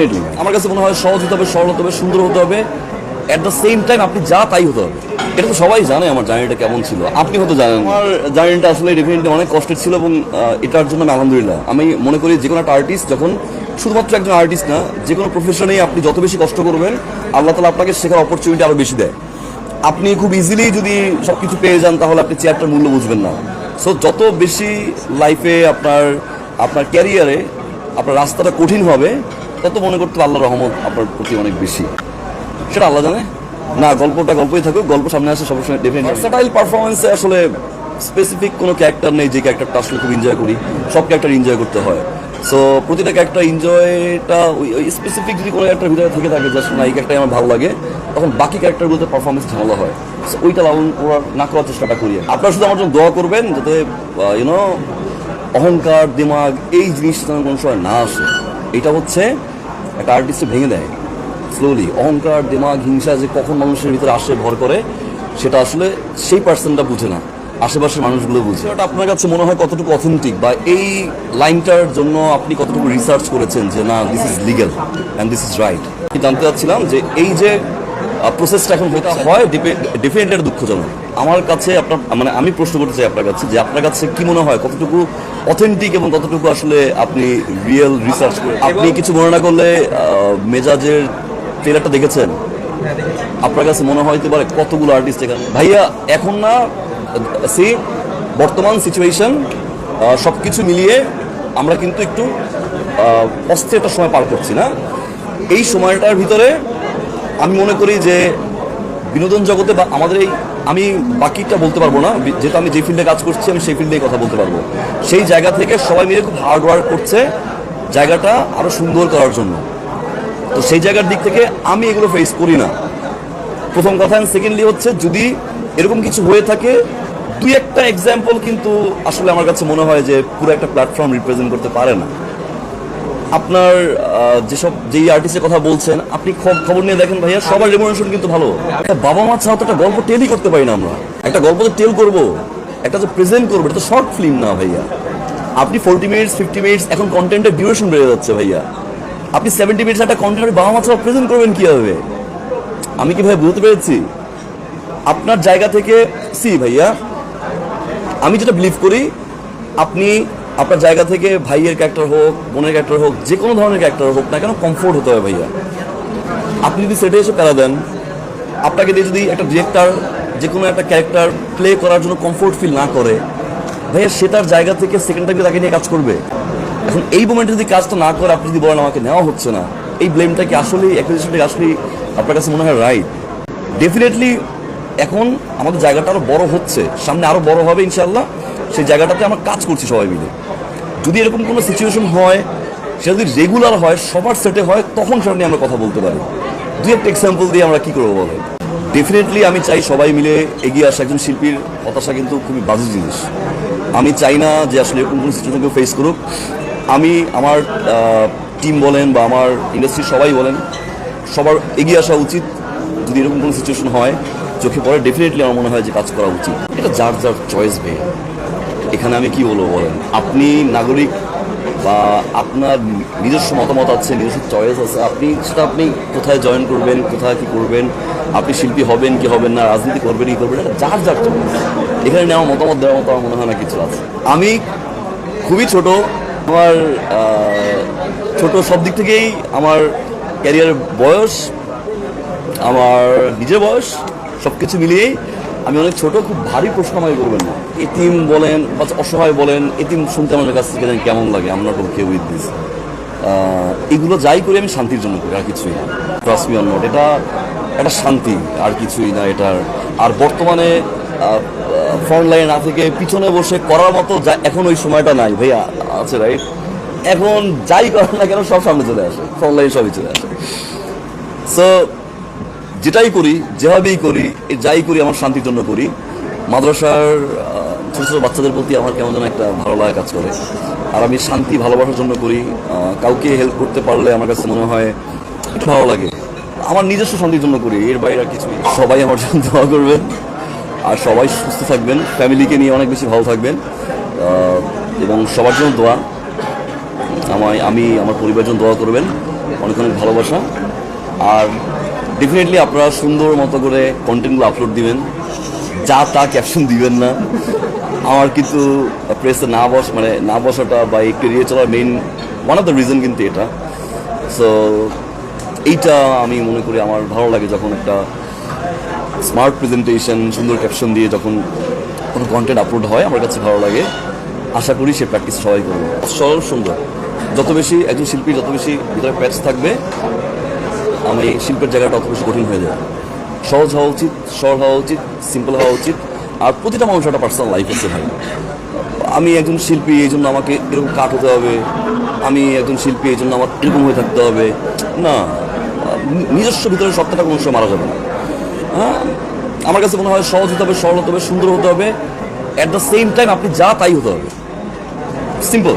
Definitely আমার কাছে মনে হয় সহজ হতে হবে, সরল হতে হবে, সুন্দর হতে হবে। অ্যাট দ্য সেম টাইম আপনি যা তাই হতে হবে। এটা তো সবাই জানে আমার জার্নিটা কেমন ছিল। আপনি হয়তো জানেন, আমার জার্নিটা আসলে ডেফিনেটলি অনেক কষ্টের ছিল এবং এটার জন্য আমি আলহামদুলিল্লাহ, আমি মনে করি যে কোনো একটা আর্টিস্ট যখন শুধুমাত্র একজন আর্টিস্ট না, যে কোনো প্রফেশনেই আপনি যত বেশি কষ্ট করবেন, আল্লাহ তালা আপনাকে শেখার অপরচুনিটি আরও বেশি দেয়। আপনি খুব ইজিলি যদি সব কিছু পেয়ে যান, তাহলে আপনি চেয়ারটার মূল্য বুঝবেন না। সো যত বেশি লাইফে আপনার আপনার ক্যারিয়ারে আপনার রাস্তাটা কঠিন হবে তত মনে করতে আল্লাহ রহমত আপনার প্রতি অনেক বেশি। সেটা আল্লাহ জানে। না গল্পটা গল্পই থাকুক গল্প সামনে আসে সবসময় ভার্সাটাইল পারফরমেন্সে আসলে স্পেসিফিক কোনো ক্যারেক্টার নেই যে ক্যারেক্টারটা আসলে খুব এনজয় করি। সব ক্যারেক্টার এনজয় করতে হয়। সো প্রতিটা ক্যারেক্টার এনজয়টা ওই স্পেসিফিক যদি কোনো ক্যারেক্টার ভিতরে থেকে থাকে জাস্ট না এই ক্যারেক্টার আমার ভালো লাগে তখন বাকি ক্যারেক্টারগুলোতে পারফরমেন্স ঝামেলা হয়। So, ওইটা লালন করার না করার চেষ্টাটা করি। আপনারা শুধু আমার জন্য দোয়া করবেন যাতে ইউনো অহংকার দিমাগ এই জিনিসটা যেন কোনো সময় না আসে। এটা হচ্ছে একটা আর্টিস্টে ভেঙে দেয়। স্লোলি অহংকার, দিমাগ, হিংসা যে কখন মানুষের ভিতরে আসে, ভর করে, সেটা আসলে সেই পার্সনটা বুঝে না। আশেপাশের মানুষগুলো বুঝে। ওটা আপনার কাছে মনে হয় কতটুকু অথেন্টিক বা এই লাইনটার জন্য আপনি কতটুকু রিসার্চ করেছেন যে, না this is legal and this is right জানতে চাচ্ছিলাম যে, এই যে প্রসেসটা এখন হতে হয় ডেফিনেটলি এটা দুঃখজনক। আমার কাছে আপনার মানে আমি প্রশ্ন করতে চাই আপনার কাছে যে আপনার কাছে কি মনে হয় কতটুকু অথেন্টিক এবং কতটুকু আসলে আপনি রিয়েল রিসার্চ করে আপনি কিছু মনে না করলে মেজাজের ট্রেলারটা দেখেছেন? আপনার কাছে মনে হইতে পারে কতগুলো আর্টিস্ট এখানে? ভাইয়া এখন না সি বর্তমান সিচুয়েশন সব কিছু মিলিয়ে আমরা কিন্তু একটু আহ, অস্থির একটা সময় পার করছি না। এই সময়টার ভিতরে আমি মনে করি যে বিনোদন জগতে বা আমাদের এই আমি বাকিটা বলতে পারব না। যেহেতু আমি যে ফিল্ডে কাজ করছি, আমি সেই ফিল্ডেই কথা বলতে পারব। সেই জায়গা থেকে সবাই মিলে খুব হার্ড ওয়ার্ক করছে জায়গাটা আরও সুন্দর করার জন্য। তো সেই জায়গার দিক থেকে আমি এগুলো ফেস করি না। প্রথম কথা সেকেন্ডলি হচ্ছে যদি এরকম কিছু হয়ে থাকে, দুই একটা এক্সাম্পল কিন্তু আসলে আমার কাছে মনে হয় যে পুরো একটা প্ল্যাটফর্ম রিপ্রেজেন্ট করতে পারে না। আপনার যেসব যেই আর্টিস্টের কথা বলছেন, আপনি খবর নিয়ে দেখেন ভাইয়া, সবার রেমুনেশন কিন্তু ভালো। একটা বাবা মা ছাড়া তো একটা গল্প টেলই করতে পারি না আমরা। একটা গল্প তো টেল করব, একটা তো প্রেজেন্ট করব, এটা তো শর্ট ফিল্ম না ভাইয়া। আপনি ফোরটি মিনিটস ফিফটি মিনিটস এখন কন্টেন্টের ডিউরেশন বেড়ে যাচ্ছে ভাইয়া। আপনি সেভেন্টি মিনিটস একটা কন্টেন্ট বাবা মা ছাড়া প্রেজেন্ট করবেন কীভাবে? আমি কি ভাই বুঝতে পেরেছি? আপনার জায়গা থেকে সি ভাইয়া, আমি যেটা বিলিভ করি, আপনি আপনার জায়গা থেকে ভাইয়ের ক্যারেক্টার হোক, বোনের ক্যারেক্টার হোক, যে কোনো ধরনের ক্যারেক্টার হোক না কেন কমফোর্ট হতে হবে ভাইয়া। আপনি যদি সেটে এসে প্যারা দেন, আপনাকে দিয়ে যদি একটা ডিরেক্টর যে কোনো একটা ক্যারেক্টার প্লে করার জন্য কমফোর্ট ফিল না করে, ভাইয়া সে তার জায়গা থেকে সেকেন্ড টাইমে তাকে নিয়ে কাজ করবে। এখন এই মোমেন্টে যদি কাজটা না করে, আপনি যদি বলেন আমাকে নেওয়া হচ্ছে না, এই ব্লেমটা কি আসলেই অ্যাকুইজিশনটা আসলেই আপনার কাছে মনে হয় রাইট ডেফিনেটলি এখন আমাদের জায়গাটা আরও বড় হচ্ছে, সামনে আরও বড় হবে ইনশাল্লাহ সেই জায়গাটাতে আমরা কাজ করছি সবাই মিলে। যদি এরকম কোনো সিচুয়েশন হয়, সেটা যদি রেগুলার হয়, সবার সেটে হয়, তখন সেটা নিয়ে আমরা কথা বলতে পারি। দুই একটা এক্সাম্পল দিয়ে আমরা কী করব বলো ডেফিনেটলি আমি চাই সবাই মিলে এগিয়ে আসা একজন শিল্পীর হতাশা কিন্তু খুবই বাজে জিনিস। আমি চাই না যে আসলে এরকম কোনো সিচুয়েশন কেউ ফেস করুক। আমি আমার টিম বলেন বা আমার ইন্ডাস্ট্রির সবাই বলেন, সবার এগিয়ে আসা উচিত যদি এরকম কোনো সিচুয়েশন হয়। চোখে পড়ে ডেফিনেটলি আমার মনে হয় যে কাজ করা উচিত। এটা যার যার চয়েস বে এখানে আমি কি বলব বলেন? আপনি নাগরিক বা আপনার নিজস্ব মতামত আছে, নিজস্ব চয়েস আছে, আপনি সেটা আপনি কোথায় জয়েন করবেন, কোথায় কি করবেন, আপনি শিল্পী হবেন কি হবেন না, রাজনীতি করবেন কি করবেন যার যার চয়েস এখানে নেওয়া মতামত দেওয়ার মতো আমার মনে হয় না কিছু আছে। আমি খুবই ছোট, আমার ছোট সব দিক থেকেই আমার ক্যারিয়ারের বয়স, আমার নিজের বয়স সব কিছু মিলিয়েই আমি অনেক ছোট, খুব ভারী প্রশ্ন আমাকে করবেন না। এতিম বলেন, বা অসহায় বলেন, এতিম শুনতে আমাদের কাছ থেকে কেমন লাগে আমরা কোনো কেউ উইথ দিস এগুলো যাই করি আমি শান্তির জন্য করি, আর কিছুই না। ট্রাস্ট মি নট এটা একটা শান্তি, আর কিছুই না এটার। আর বর্তমানে ফ্রন্ট লাইন না থেকে পিছনে বসে করার মতো যা- এখন ওই সময়টা নাই, ভাইয়া, আছে রাইট এখন যাই করেন না কেন সব সামনে চলে আসে ফ্রন্ট লাইন সবই চলে আসে। সো যেটাই করি, যেভাবেই করি যাই করি, আমার শান্তির জন্য করি, মাদ্রাসার ছোট ছোট বাচ্চাদের প্রতি আমার কেমন যেন একটা ভালো লাগা কাজ করে। আর আমি শান্তি, ভালোবাসার জন্য করি কাউকে হেল্প করতে পারলে আমার কাছে মনে হয় একটু ভালো লাগে। আমার নিজস্ব শান্তির জন্য করি, এর বাইরে আর কিছুই সবাই আমার জন্য দোয়া করবেন। আর সবাই সুস্থ থাকবেন ফ্যামিলিকে নিয়ে অনেক বেশি ভালো থাকবেন। এবং সবার জন্য দোয়া। আমায়, আমি, আমার পরিবারের জন্য দোয়া করবেন। অনেক অনেক ভালোবাসা। আর ডেফিনেটলি আপনারা সুন্দর মতো করে কন্টেন্টগুলো আপলোড দিবেন। যা তা ক্যাপশন দিবেন না। আমার কিন্তু প্রেসে না বস মানে না বসাটা বা এই কেরিয়ার চলার main one of the reason কিন্তু এটা। সো এইটা আমি মনে করি আমার ভালো লাগে যখন একটা স্মার্ট প্রেজেন্টেশন সুন্দর ক্যাপশন দিয়ে যখন কোনো কন্টেন্ট আপলোড হয়, আমার কাছে ভালো লাগে। আশা করি সে প্র্যাকটিস সবাই করবে। সরল সুন্দর। যত বেশি একজন শিল্পী, যত বেশি ভিতরে প্যাচ থাকবে আমি এই শিল্পের জায়গাটা অত বেশি কঠিন হয়ে যায়। সহজ হওয়া উচিত সরল হওয়া উচিত সিম্পল হওয়া উচিত আর প্রতিটা মানুষ একটা পার্সোনাল লাইফ আছে ভাই। আমি একজন শিল্পী এই জন্য আমাকে এরকম কাট হতে হবে। আমি একজন শিল্পী এই জন্য আমার এরকম হয়ে থাকতে হবে। না নিজস্ব ভিতরে সত্যটা কোনো সময় মারা যাবে না। হ্যাঁ? আমার কাছে মনে হয় সহজ হতে হবে সরল হতে হবে সুন্দর হতে হবে। অ্যাট দ্য সেম টাইম আপনি যা তাই হতে হবে। সিম্পল.